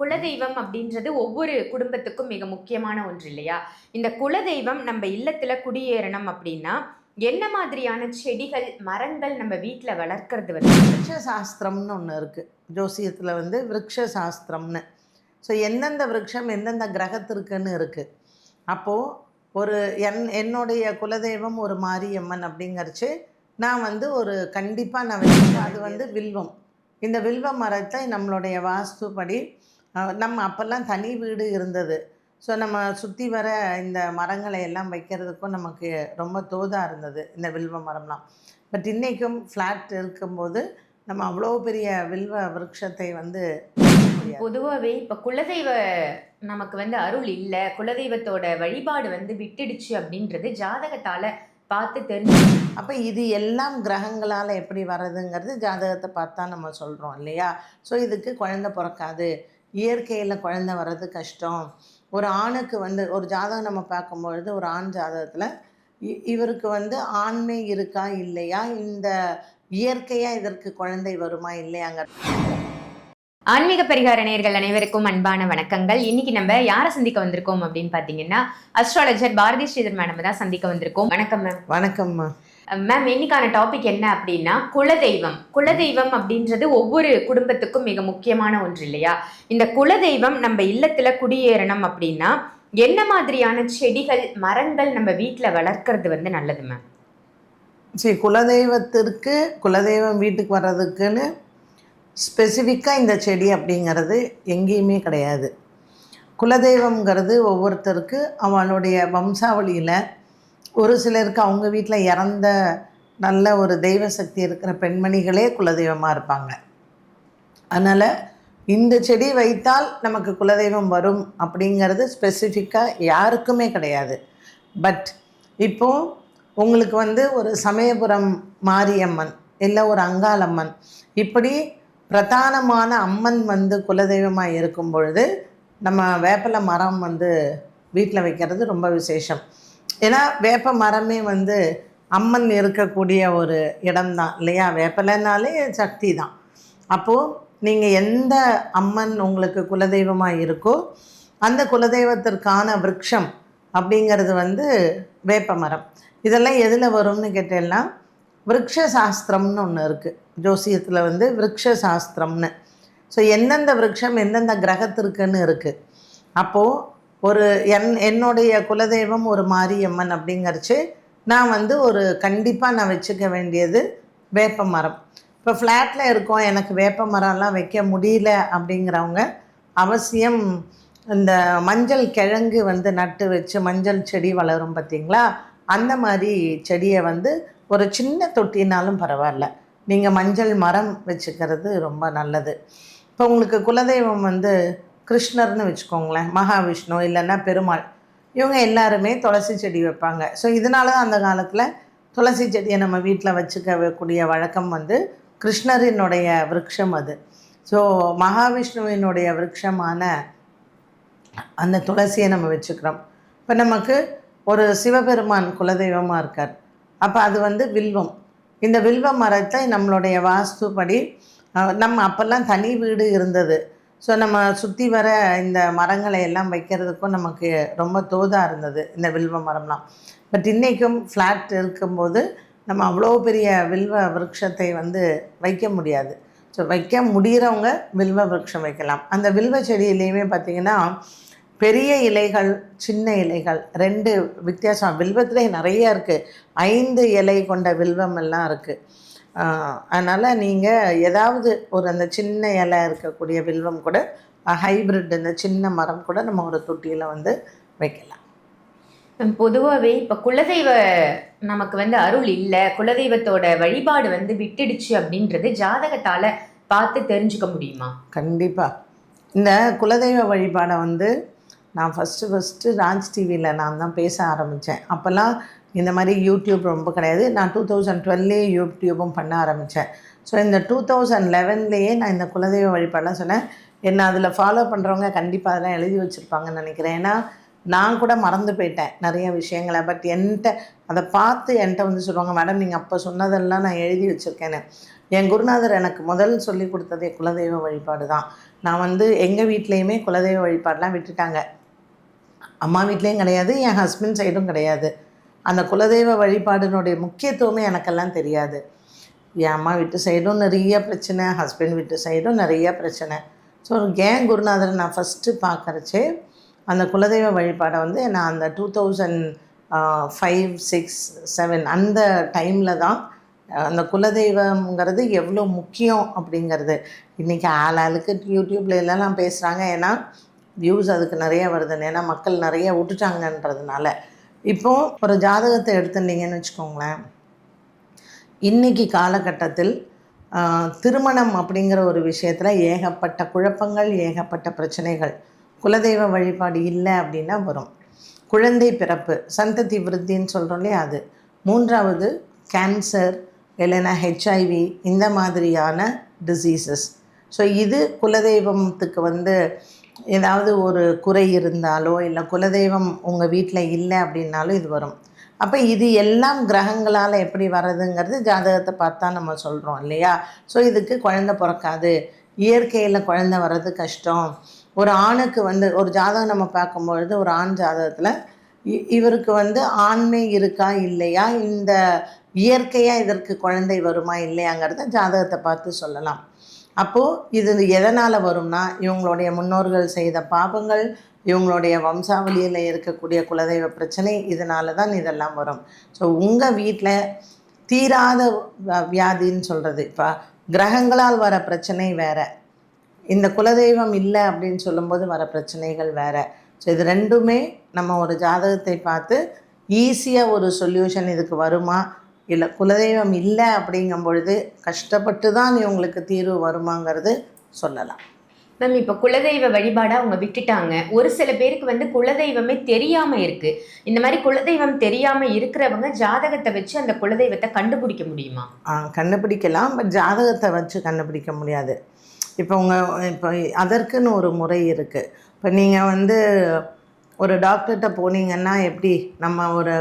குலதெய்வம் அப்படின்றது ஒவ்வொரு குடும்பத்துக்கும் மிக முக்கியமான ஒன்று இல்லையா? இந்த குலதெய்வம் நம்ம இல்லத்தில் குடியேறணும் அப்படின்னா என்ன மாதிரியான செடிகள் மரங்கள் நம்ம வீட்டில் வளர்க்குறது வந்து? விருட்ச சாஸ்திரம்னு ஒன்று இருக்குது ஜோசியத்தில் வந்து விருட்ச சாஸ்திரம்னு ஸோ எந்தெந்த விருட்சம் எந்தெந்த கிரகத்திற்குன்னு இருக்குது அப்போது ஒரு என் என்னுடைய குலதெய்வம் ஒரு மாரியம்மன் அப்படிங்கிறச்சு நான் வந்து ஒரு கண்டிப்பாக நான் வச்சுருக்கேன் அது வந்து வில்வம். இந்த வில்வ மரத்தை நம்மளுடைய வாஸ்துப்படி நம்ம அப்போல்லாம் தனி வீடு இருந்தது. ஸோ நம்ம சுற்றி வர இந்த மரங்களை எல்லாம் வைக்கிறதுக்கும் நமக்கு ரொம்ப தோதாக இருந்தது இந்த வில்வ மரம்லாம். பட் இன்றைக்கும் ஃப்ளாட் இருக்கும்போது நம்ம அவ்வளோ பெரிய வில்வ விருட்சத்தை வந்து. பொதுவாகவே இப்போ குலதெய்வ நமக்கு வந்து அருள் இல்லை குலதெய்வத்தோட வழிபாடு வந்து விட்டுடுச்சு அப்படின்றது ஜாதகத்தால பார்த்து தெரிஞ்சு அப்போ இது எல்லாம் கிரகங்களால் எப்படி வர்றதுங்கிறது ஜாதகத்தை பார்த்தா நம்ம சொல்கிறோம் இல்லையா? ஸோ இதுக்கு குழந்தை பிறக்காது. இயற்கையில் குழந்தை வர்றது கஷ்டம். ஒரு ஆணுக்கு வந்து ஒரு ஜாதகம் நம்ம பார்க்கும்பொழுது ஒரு ஆண் ஜாதகத்தில் இவருக்கு வந்து ஆண்மை இருக்கா இல்லையா? இந்த இயற்கையாக இதற்கு குழந்தை வருமா இல்லையாங்க ஆன்மீக பரிகார நேயர்கள் அனைவருக்கும் அன்பான வணக்கங்கள். இன்னைக்கு நம்ம யாரை சந்திக்க வந்திருக்கோம் அப்படின்னு பாத்தீங்கன்னா அஸ்ட்ராலஜர் பாரதி ஸ்ரீதர் மேடம் தான் சந்திக்க வந்திருக்கோம். வணக்கம் மேம் வணக்கம்மா மேம் இன்னைக்கான டாபிக் என்ன அப்படின்னா குலதெய்வம். குலதெய்வம் அப்படின்றது ஒவ்வொரு குடும்பத்துக்கும் மிக முக்கியமான ஒன்று இல்லையா? இந்த குலதெய்வம் நம்ம இல்லத்துல குடியேறணும் அப்படின்னா என்ன மாதிரியான செடிகள் மரங்கள் நம்ம வீட்டில் வளர்க்கறது வந்து நல்லது மேம் சரி குலதெய்வத்திற்கு குலதெய்வம் வீட்டுக்கு வர்றதுக்குன்னு ஸ்பெசிஃபிக்காக இந்த செடி அப்படிங்கிறது எங்கேயுமே கிடையாது. குலதெய்வம்ங்கிறது ஒவ்வொருத்தருக்கு அவளுடைய வம்சாவளியில் ஒரு சிலருக்கு அவங்க வீட்டில் இறந்த நல்ல ஒரு தெய்வ சக்தி இருக்கிற பெண்மணிகளே குலதெய்வமாக இருப்பாங்க. அதனால் இந்த செடி வைத்தால் நமக்கு குலதெய்வம் வரும் அப்படிங்கிறது ஸ்பெசிஃபிக்காக யாருக்குமே கிடையாது. பட் இப்போது உங்களுக்கு வந்து ஒரு சமயபுரம் மாரியம்மன் இல்லை ஒரு அங்காளம்மன் இப்படி பிரதானமான அம்மன் வந்து குலதெய்வமாக இருக்கும் பொழுது நம்ம வேப்பலை மரம் வந்து வீட்டில் வைக்கிறது ரொம்ப விசேஷம். ஏன்னா வேப்ப மரமே வந்து அம்மன் இருக்கக்கூடிய ஒரு இடம்தான் இல்லையா? வேப்பலைனாலே சக்தி தான் அப்போது நீங்கள் எந்த அம்மன் உங்களுக்கு குலதெய்வமாக இருக்கோ அந்த குலதெய்வத்திற்கான விரக்ஷம் அப்படிங்கிறது வந்து வேப்ப மரம். இதெல்லாம் எதில் வரும்னு கேட்டேன்னா விருட்ச சாஸ்திரம்னு ஒன்று இருக்குது ஜோசியத்தில் வந்து விருட்ச சாஸ்திரம்னு ஸோ எந்தெந்த விரக்ஷம் எந்தெந்த கிரகத்திற்குன்னு இருக்குது அப்போது ஒரு என் என்னுடைய குலதெய்வம் ஒரு மாரியம்மன் அப்படிங்கிறச்சு நான் வந்து ஒரு கண்டிப்பாக நான் வச்சுக்க வேண்டியது வேப்ப மரம். இப்போ ஃப்ளாட்டில் இருக்கோம் எனக்கு வேப்ப மரம்லாம் வைக்க முடியல அப்படிங்கிறவங்க அவசியம் இந்த மஞ்சள் கிழங்கு வந்து நட்டு வச்சு மஞ்சள் செடி வளரும் பார்த்தீங்களா அந்த மாதிரி செடியை வந்து ஒரு சின்ன தொட்டினாலும் பரவாயில்ல. நீங்கள் மஞ்சள் மரம் வச்சுக்கிறது ரொம்ப நல்லது. இப்போ உங்களுக்கு குலதெய்வம் வந்து கிருஷ்ணர்னு வச்சுக்கோங்களேன் மகாவிஷ்ணு இல்லைன்னா பெருமாள். இவங்க எல்லாருமே துளசி செடி வைப்பாங்க. ஸோ இதனால தான் அந்த காலத்தில் துளசி செடியை நம்ம வீட்டில் வச்சுக்கக்கூடிய வழக்கம் வந்து கிருஷ்ணரினுடைய விருட்சம் அது. ஸோ மகாவிஷ்ணுவினுடைய விருட்சமான அந்த துளசியை நம்ம வச்சுக்கிறோம். இப்போ நமக்கு ஒரு சிவபெருமான் குலதெய்வமாக இருக்கார். அப்போ அது வந்து வில்வம். இந்த வில்வ மரத்தை நம்மளுடைய வாஸ்துப்படி நம்ம அப்போல்லாம் தனி வீடு இருந்தது. ஸோ நம்ம சுற்றி வர இந்த மரங்களை எல்லாம் வைக்கிறதுக்கும் நமக்கு ரொம்ப தோதாக இருந்தது இந்த வில்வ மரம்லாம். பட் இன்றைக்கும் ஃப்ளாட் இருக்கும்போது நம்ம அவ்வளோ பெரிய வில்வ விருட்சத்தை வந்து வைக்க முடியாது. ஸோ வைக்க முடிகிறவங்க வில்வ விருட்சம் வைக்கலாம். அந்த வில்வ செடியிலையுமே பார்த்திங்கன்னா பெரிய இலைகள் சின்ன இலைகள் ரெண்டு வித்தியாசம். வில்வத்திலே நிறைய இருக்குது ஐந்து இலை கொண்ட வில்வம் எல்லாம் இருக்குது அதனால் நீங்கள் ஏதாவது ஒரு அந்த சின்ன இலை இருக்கக்கூடிய வில்வம் கூட ஹைப்ரிட் இந்த சின்ன மரம் கூட நம்ம ஒரு தொட்டியில் வந்து வைக்கலாம். பொதுவாகவே இப்போ குலதெய்வ நமக்கு வந்து அருள் இல்லை குலதெய்வத்தோட வழிபாடு வந்து விட்டுடுச்சு அப்படின்றது ஜாதகத்தால பார்த்து தெரிஞ்சுக்க முடியுமா? கண்டிப்பாக இந்த குலதெய்வ வழிபாடை வந்து நான் ஃபஸ்ட்டு ஃபஸ்ட்டு ராஜ் டிவியில் நான் தான் பேச ஆரம்பித்தேன் அப்போல்லாம் இந்த மாதிரி யூடியூப் ரொம்ப கிடையாது. நான் டூ தௌசண்ட் டுவெல்லே யூடியூபும் பண்ண ஆரம்பித்தேன் ஸோ இந்த டூ தௌசண்ட் லெவன்லேயே நான் இந்த குலதெய்வ வழிபாடெலாம் சொன்னேன். என்ன அதில் ஃபாலோ பண்ணுறவங்க கண்டிப்பாக அதெல்லாம் எழுதி வச்சுருப்பாங்கன்னு நினைக்கிறேன். ஏன்னா நான் கூட மறந்து போயிட்டேன் நிறைய விஷயங்களை. பட் என்கிட்ட அதை பார்த்து என்கிட்ட வந்து சொல்லுவாங்க மேடம் நீங்கள் அப்போ சொன்னதெல்லாம் நான் எழுதி வச்சுருக்கேன்னு. என் குருநாதர் எனக்கு முதல் சொல்லி கொடுத்ததே குலதெய்வ வழிபாடு தான். நான் வந்து எங்கள் வீட்லேயுமே குலதெய்வ வழிபாடெலாம் விட்டுட்டாங்க. அம்மா வீட்லேயும் கிடையாது என் ஹஸ்பண்ட் சைடும் கிடையாது. அந்த குலதெய்வ வழிபாடினுடைய முக்கியத்துவமே எனக்கெல்லாம் தெரியாது. என் அம்மா வீட்டு சைடும் நிறைய பிரச்சனை ஹஸ்பண்ட் வீட்டு சைடும் நிறைய பிரச்சனை. ஸோ ஏன் குருநாதரை நான் ஃபஸ்ட்டு பார்க்குறச்சே அந்த குலதெய்வ வழிபாடை வந்து நான் அந்த two thousand five six seven அந்த டைமில் தான் அந்த குலதெய்வம்ங்கிறது எவ்வளோ முக்கியம் அப்படிங்கிறது. இன்றைக்கி ஆள் ஆளுக்கு யூடியூப்ல எல்லாம் பேசுகிறாங்க ஏன்னா வியூஸ் அதுக்கு நிறைய வருதுன்னு. ஏன்னா மக்கள் நிறைய விட்டுட்டாங்கன்றதுனால. இப்போது ஒரு ஜாதகத்தை எடுத்துட்டீங்கன்னு வச்சுக்கோங்களேன். இன்னைக்கு காலகட்டத்தில் திருமணம் அப்படிங்கிற ஒரு விஷயத்தில் ஏகப்பட்ட குழப்பங்கள் ஏகப்பட்ட பிரச்சனைகள். குலதெய்வ வழிபாடு இல்லை அப்படின்னா வரும். குழந்தை பிறப்பு சந்ததி விருத்தின்னு சொல்கிறோம் இல்லையா அது. மூன்றாவது கேன்சர் இல்லைன்னா ஹெச்ஐவி இந்த மாதிரியான டிசீசஸ் ஸோ இது குலதெய்வத்துக்கு வந்து ஏதாவது ஒரு குறை இருந்தாலோ இல்லை குலதெய்வம் உங்கள் வீட்டில் இல்லை அப்படின்னாலும் இது வரும். அப்போ இது எல்லாம் கிரகங்களால் எப்படி வர்றதுங்கிறது ஜாதகத்தை பார்த்தா நம்ம சொல்கிறோம் இல்லையா? ஸோ இதுக்கு குழந்தை பிறக்காது. இயற்கையில் குழந்தை வர்றது கஷ்டம். ஒரு ஆணுக்கு வந்து ஒரு ஜாதகம் நம்ம பார்க்கும்பொழுது ஒரு ஆண் ஜாதகத்தில் இ- இவருக்கு வந்து ஆண்மை இருக்கா இல்லையா? இந்த இயற்கையாக இதற்கு குழந்தை வருமா இல்லையாங்கிறத ஜாதகத்தை பார்த்து சொல்லலாம். அப்போது இது எதனால் வரும்னா இவங்களுடைய முன்னோர்கள் செய்த பாபங்கள் இவங்களுடைய வம்சாவளியில் இருக்கக்கூடிய குலதெய்வ பிரச்சனை இதனால தான் இதெல்லாம் வரும். ஸோ உங்கள் வீட்டில் தீராத வ- வியாதின்னு சொல்கிறது இப்போ கிரகங்களால் வர பிரச்சனை வேற. இந்த குலதெய்வம் இல்லை அப்படின்னு சொல்லும்போது வர பிரச்சனைகள் வேறு. ஸோ இது ரெண்டுமே நம்ம ஒரு ஜாதகத்தை பார்த்து ஈஸியாக ஒரு சொல்யூஷன் இதுக்கு வருமா? இல்லை குலதெய்வம் இல்லை அப்படிங்கும் பொழுது கஷ்டப்பட்டு தான் இவங்களுக்கு தீர்வு வருமாங்கிறது சொல்லலாம். மேம் இப்போ குலதெய்வ வழிபாடா அவங்க விட்டுட்டாங்க. ஒரு சில பேருக்கு வந்து குலதெய்வமே தெரியாம இருக்கு. இந்த மாதிரி குலதெய்வம் தெரியாம இருக்கிறவங்க ஜாதகத்தை வச்சு அந்த குலதெய்வத்தை கண்டுபிடிக்க முடியுமா? ஆ, கண்டுபிடிக்கலாம். பட் ஜாதகத்தை வச்சு கண்டுபிடிக்க முடியாது. இப்போ உங்கள் இப்போ அதற்குன்னு ஒரு முறை இருக்குது இப்போ நீங்கள் வந்து ஒரு டாக்டர்கிட்ட போனீங்கன்னா எப்படி நம்ம ஒரு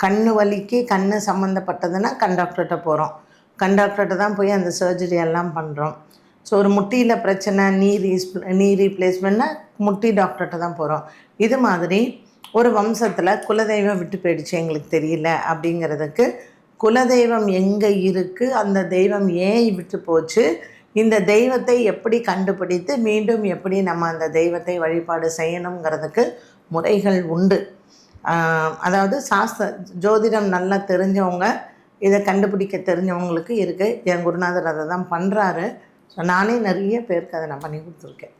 கண்ணு வலிக்கு கண்ணு சம்மந்தப்பட்டதுன்னா கண் டாக்டர்கிட்ட போகிறோம் கண் டாக்டர்கிட்ட தான் போய் அந்த சர்ஜரி எல்லாம் பண்ணுறோம் ஸோ ஒரு முட்டியில் பிரச்சனை நீ ரீஸ் நீ ரீப்ளேஸ்மெண்ட்னா முட்டி டாக்டர்கிட்ட தான் போகிறோம் இது மாதிரி ஒரு வம்சத்தில் குலதெய்வம் விட்டு போயிடுச்சு எங்களுக்கு தெரியல அப்படிங்கிறதுக்கு குலதெய்வம் எங்கே இருக்குது அந்த தெய்வம் ஏன் விட்டு போச்சு இந்த தெய்வத்தை எப்படி கண்டுபிடித்து மீண்டும் எப்படி நம்ம அந்த தெய்வத்தை வழிபாடு செய்யணுங்கிறதுக்கு முறைகள் உண்டு. அதாவது சாஸ்திர ஜோதிடம் நல்லா தெரிஞ்சவங்க இதை கண்டுபிடிக்க தெரிஞ்சவங்களுக்கு இருக்குது என் குருநாதர் அதை தான் பண்ணுறாரு ஸோ நானே நிறைய பேருக்கு அதை நான் பண்ணி கொடுத்துருக்கேன்.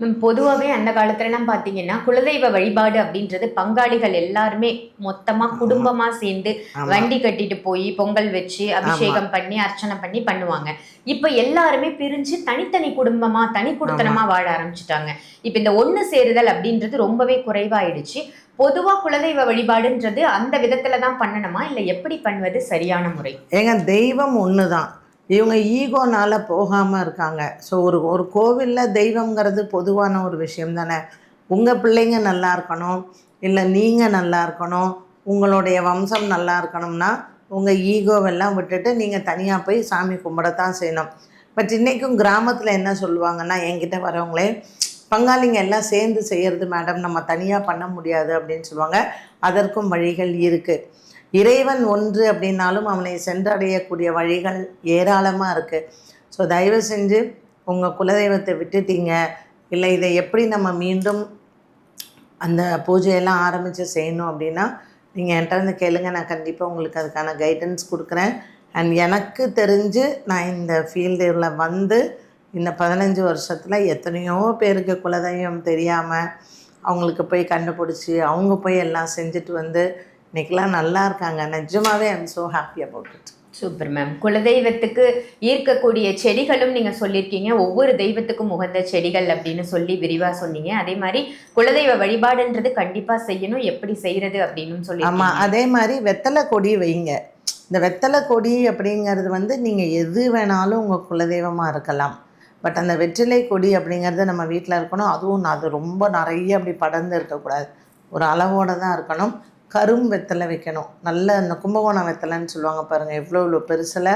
மேம் பொதுவாகவே அந்த காலத்துலலாம் பார்த்தீங்கன்னா குலதெய்வ வழிபாடு அப்படின்றது பங்காளிகள் எல்லாருமே மொத்தமா குடும்பமா சேர்ந்து. வண்டி கட்டிட்டு போய் பொங்கல் வச்சு அபிஷேகம் பண்ணி அர்ச்சனை பண்ணி பண்ணுவாங்க. இப்போ எல்லாருமே பிரிஞ்சு தனித்தனி குடும்பமா தனி குடுத்தனமா வாழ ஆரம்பிச்சுட்டாங்க. இப்போ இந்த ஒண்ணு சேருதல் அப்படின்றது ரொம்பவே குறைவாயிடுச்சு. பொதுவா குலதெய்வ வழிபாடுன்றது அந்த விதத்துல தான் பண்ணணுமா? இல்ல எப்படி பண்ணுவது சரியான முறை? ஏங்க தெய்வம் ஒன்று தான் இவங்க ஈகோனால் போகாமல் இருக்காங்க. ஸோ ஒரு ஒரு கோவிலில் தெய்வங்கிறது பொதுவான ஒரு விஷயம் தானே. உங்கள் பிள்ளைங்க நல்லா இருக்கணும் இல்லை நீங்கள் நல்லா இருக்கணும் உங்களுடைய வம்சம் நல்லா இருக்கணும்னா உங்கள் ஈகோவெல்லாம் விட்டுட்டு நீங்கள் தனியாக போய் சாமி கும்பிடத்தான் செய்யணும். பட் இன்றைக்கும் கிராமத்தில் என்ன சொல்லுவாங்கன்னா என்கிட்ட வரவங்களே பங்காளிங்க எல்லாம் சேர்ந்து செய்கிறது மேடம் நம்ம தனியாக பண்ண முடியாது அப்படின்னு சொல்லுவாங்க. அதற்கும் வழிகள் இருக்குது இறைவன் ஒன்று அப்படின்னாலும் அவனை சென்றடையக்கூடிய வழிகள் ஏராளமாக இருக்குது ஸோ தயவு செஞ்சு உங்கள் குலதெய்வத்தை விட்டுட்டீங்க. இல்லை இதை எப்படி நம்ம மீண்டும் அந்த பூஜையெல்லாம் ஆரம்பித்து செய்யணும் அப்படின்னா நீங்கள் என்கிட்ட வந்து கேளுங்க. நான் கண்டிப்பாக உங்களுக்கு அதுக்கான கைடன்ஸ் கொடுக்குறேன். அண்ட் எனக்கு தெரிஞ்சு நான் இந்த ஃபீல்டில் வந்து இந்த பதினஞ்சு வருஷத்தில் எத்தனையோ பேருக்கு குலதெய்வம் தெரியாமல் அவங்களுக்கு போய் கண்டுபிடிச்சி அவங்க போய் எல்லாம் செஞ்சுட்டு வந்து இன்றைக்கெலாம் நல்லா இருக்காங்க. நிஜமாவே I'm so happy about it super ma'am குலதெய்வத்துக்கு ஈர்க்கக்கூடிய செடிகளும் நீங்க சொல்லியிருக்கீங்க. ஒவ்வொரு தெய்வத்துக்கும் உகந்த செடிகள் அப்படின்னு சொல்லி விரிவா சொன்னீங்க. அதே மாதிரி குலதெய்வ வழிபாடுன்றது கண்டிப்பா செய்யணும். எப்படி செய்யறது அப்படின்னு சொல்லி ஆமாம் அதே மாதிரி வெத்தலை கொடி வைங்க. இந்த வெத்தலை கொடி அப்படிங்கிறது வந்து நீங்கள் எது வேணாலும் உங்கள் குலதெய்வமாக இருக்கலாம். பட் அந்த வெற்றிலை கொடி அப்படிங்கிறது நம்ம வீட்டில் இருக்கணும். அதுவும் அது ரொம்ப நிறைய அப்படி படர்ந்து இருக்கக்கூடாது. ஒரு அளவோடு தான் இருக்கணும். கரும் வெத்தலை வைக்கணும். நல்ல அந்த கும்பகோணம் வெத்தலைன்னு சொல்லுவாங்க பாருங்கள் எவ்வளோ இவ்வளோ பெருசில்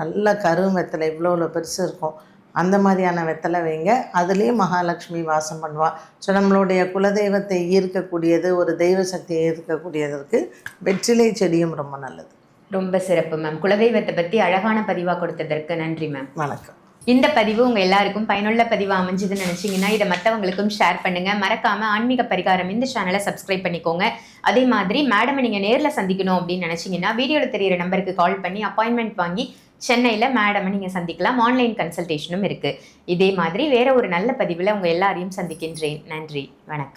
நல்ல கரும் வெத்தலை இவ்வளோ இவ்வளோ பெருசு இருக்கும். அந்த மாதிரியான வெத்தலை வைங்க. அதுலேயும் மகாலட்சுமி வாசம் பண்ணுவா. ஸோ நம்மளுடைய குலதெய்வத்தை ஈர்க்கக்கூடியது ஒரு தெய்வ சக்தியை ஈர்க்கக்கூடியதற்கு வெற்றிலை செடியும் ரொம்ப நல்லது. ரொம்ப சிறப்பு மேம். குலதெய்வத்தை பத்தி அழகான பதிவா கொடுத்ததற்கு நன்றி மேம். வணக்கம். இந்த பதிவு உங்கள் எல்லாருக்கும் பயனுள்ள பதிவாக அமைஞ்சதுன்னு நினச்சிங்கன்னா இதை மற்றவங்களுக்கும் ஷேர் பண்ணுங்கள் மறக்காமல் ஆன்மீக பரிகாரம் இந்த சேனலை சப்ஸ்கிரைப் பண்ணிக்கோங்க. அதே மாதிரி மேடமை நீங்கள் நேரில் சந்திக்கணும் அப்படின்னு நினச்சிங்கன்னா வீடியோவில் தெரியிற நம்பருக்கு கால் பண்ணி அப்பாயின்மெண்ட் வாங்கி சென்னையில் மேடமை நீங்கள் சந்திக்கலாம். ஆன்லைன் கன்சல்டேஷனும் இருக்குது இதே மாதிரி வேறு ஒரு நல்ல பதிவில் உங்கள் எல்லாரையும் சந்திக்கின்றேன். நன்றி. வணக்கம்.